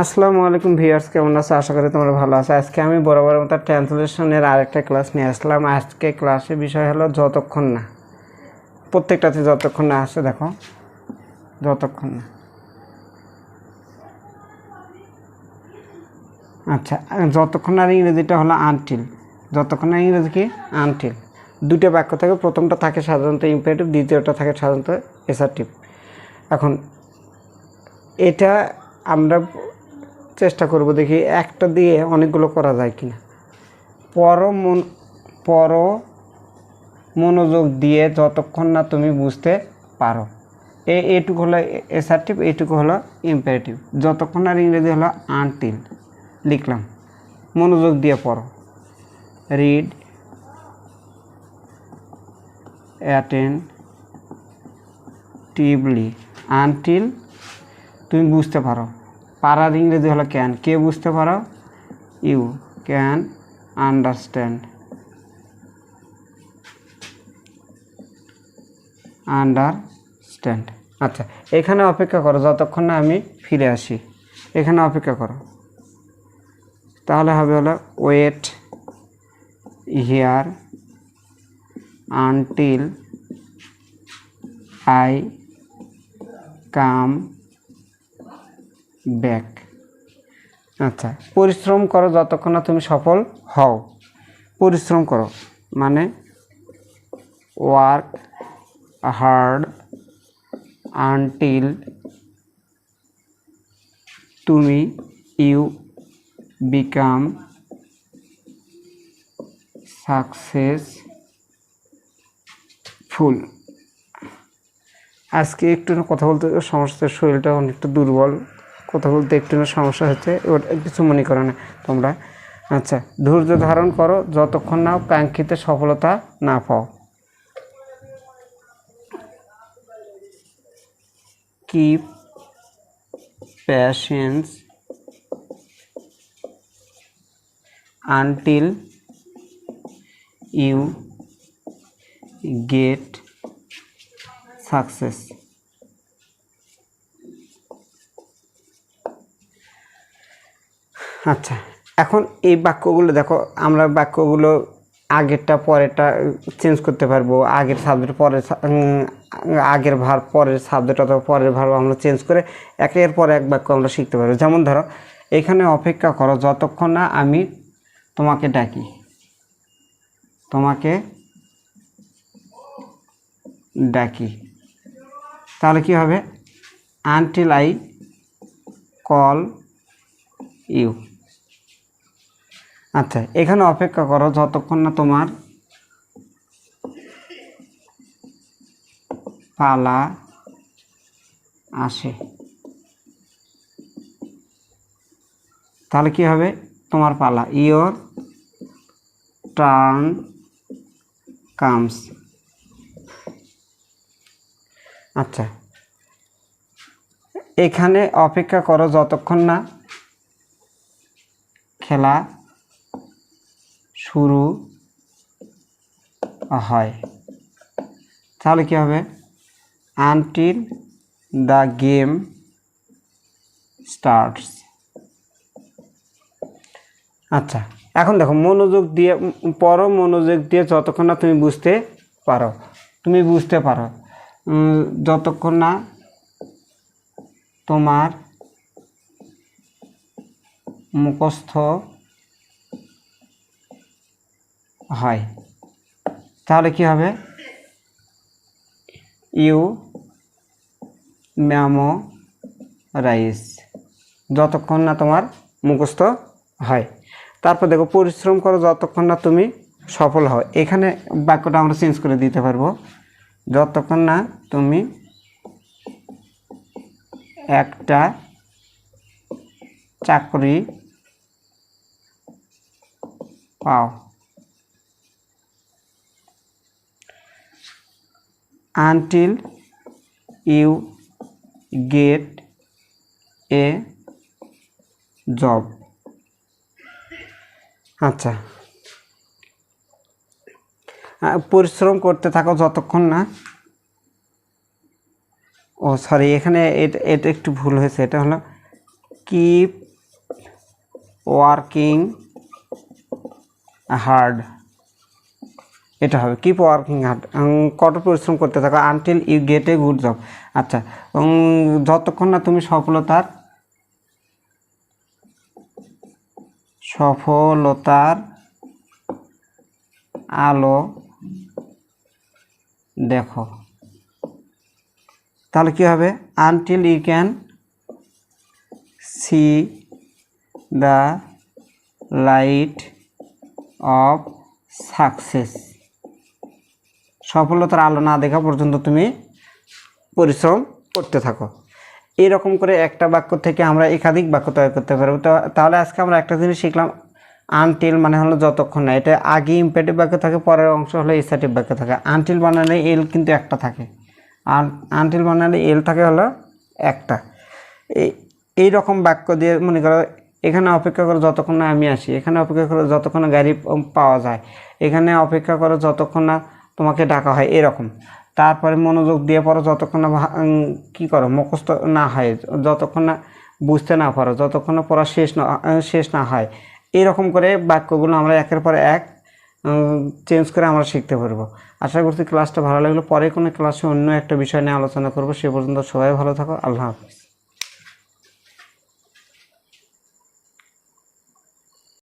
আসসালামু আলাইকুম ভিউয়ার্স, কেমন আছো? আশা করি তোমরা ভালো আছো। আজকে আমি বরাবর মতো ট্রান্সলেশনের আরেকটা ক্লাস নিয়ে আসলাম। আজকে ক্লাসের বিষয় হলো যতক্ষণ না। প্রত্যেকটাতে যতক্ষণ না আসে, দেখো, যতক্ষণ না। আচ্ছা যতক্ষণ আর ইংরেজিটা হলো আনটিল যতক্ষণ না ইংরেজি কি? আনটিল দুটো বাক্য থাকে, প্রথমটা থাকে সাধারণত ইম্পারেটিভ দ্বিতীয়টা থাকে সাধারণত এসার্টিভ এখন এটা আমরা চেষ্টা করব দেখি একটা দিয়ে অনেকগুলো করা যায় কিনা। পর মন, পর মনোযোগ দিয়ে যতক্ষণ না তুমি বুঝতে পারো। এ, এটুকু হলো এসার্টিভ এইটুকু হলো ইম্পারেটিভ যতক্ষণ আর ইংরেজি হলো আনটিল লিখলাম। মনোযোগ দিয়ে পড়ো। রিড অ্যাটেন্টিভলি আনটিল তুমি বুঝতে পারো। পারার ইংরেজি হলো ক্যান কে বুঝতে পারো? ইউ। ক্যান আন্ডারস্ট্যান্ড আন্ডারস্ট্যান্ড আচ্ছা এখানে অপেক্ষা করো, যতক্ষণ না আমি ফিরে আসি। এখানে অপেক্ষা করো। তাহলে হবে হলো wait here until I come back. আচ্ছা পরিশ্রম করো যতক্ষণ না তুমি সফল হও। পরিশ্রম করো মানে ওয়ার্ক হার্ড আনটিল তুমি ইউ বিকাম সাকসেস ফুল আজকে একটু কথা বলতে সমস্যা শরীরটা অনেকটা দুর্বল। কথা বলতে একটু সমস্যা হচ্ছে ওটা কিছু মনে করো না তোমরা। আচ্ছা ধৈর্য ধারণ করো, যতক্ষণ না কাঙ্ক্ষিত সফলতা না পাও। Keep patience until you get success আচ্ছা এখন এই বাক্যগুলো দেখো, আমরা বাক্যগুলো আগেরটা, পরেরটা চেঞ্জ করতে পারব। আগের সাবজেক্ট পরের আগের ভার, পরের সাবজেক্ট অথবা পরের ভার আমরা চেঞ্জ করে একের পর এক বাক্য আমরা শিখতে পারব। যেমন ধরো, এখানে অপেক্ষা করো, যতক্ষণ না আমি তোমাকে ডাকি তোমাকে ডাকি, তাহলে কি হবে? আনটিল আই কল ইউ আচ্ছা এখানে অপেক্ষা করো যতক্ষণ না তোমার পালা আসে। তাহলে কি হবে? তোমার পালা। ইয়োর টার্ন কামস আচ্ছা এখানে অপেক্ষা করো যতক্ষণ না খেলা শুরু হয়। তাহলে কী হবে? আনটিল দ্য গেম স্টার্টস আচ্ছা এখন দেখো, মনোযোগ দিয়ে, পড়ো, মনোযোগ দিয়ে যতক্ষণ না তুমি বুঝতে পারো। তুমি বুঝতে পারো যতক্ষণ না তোমার মুখস্থ হয়। তাহলে কি হবে? ইউ ম্যামো রাইস যতক্ষণ না তোমার মুখস্থ হয়। তারপর দেখো, পরিশ্রম করো যতক্ষণ না তুমি সফল হও। এখানে বাক্যটা আমরা চেঞ্জ করে দিতে পারব। যতক্ষণ না তুমি একটা চাকরি পাও। Until you get a job আচ্ছা। পরিশ্রম করতে থাকো যতক্ষণ না। ও সরি এখানে এটা এটা একটু ভুল হয়েছে। এটা হলো কিপ ওয়ার্কিং হার্ড এটা হবে। কিপ ওয়ার্কিং হার্ড কঠোর পরিশ্রম করতে থাকো until you get a good job আচ্ছা যতক্ষণ না তুমি সফলতার সফলতার আলো দেখো, তাহলে কি হবে? Until you can see the light of success সফলতার আলো না দেখা পর্যন্ত তুমি পরিশ্রম করতে থাকো। এরকম করে একটা বাক্য থেকে আমরা একাধিক বাক্য তৈরি করতে পারব। তো, তাহলে আজকে আমরা একটা জিনিস শিখলাম আনটিল মানে হলো যতক্ষণ না। এটা আগে ইম্পেটিভ বাক্য থাকে, পরের অংশ হলো এসাটিভ বাক্য থাকে। আনটিল বানালে এল কিন্তু একটা থাকে। আর আনটিল বানালে এল থাকে হলো একটা। এই রকম বাক্য দিয়ে মনে করো, এখানে অপেক্ষা করো যতক্ষণ না আমি আসি, এখানে অপেক্ষা করো যতক্ষণ গাড়ি পাওয়া যায়, এখানে অপেক্ষা করো যতক্ষণ না তোমাকে ডাকা হয় এরকম। তারপরে মনোযোগ দিয়ে পড়ো যতক্ষণ না কী করো, মুখস্থ না হয়, যতক্ষণ না বুঝতে না পারো, যতক্ষণ না পড়া শেষ না শেষ না হয়। এরকম করে বাক্যগুলো আমরা একের পর এক চেঞ্জ করে আমরা শিখতে পারব। আশা করছি ক্লাসটা ভালো লাগল। পরে কোনো ক্লাসে অন্য একটা বিষয় নিয়ে আলোচনা করব। সে পর্যন্ত সবাই ভালো থাকো। আল্লাহ হাফিজ।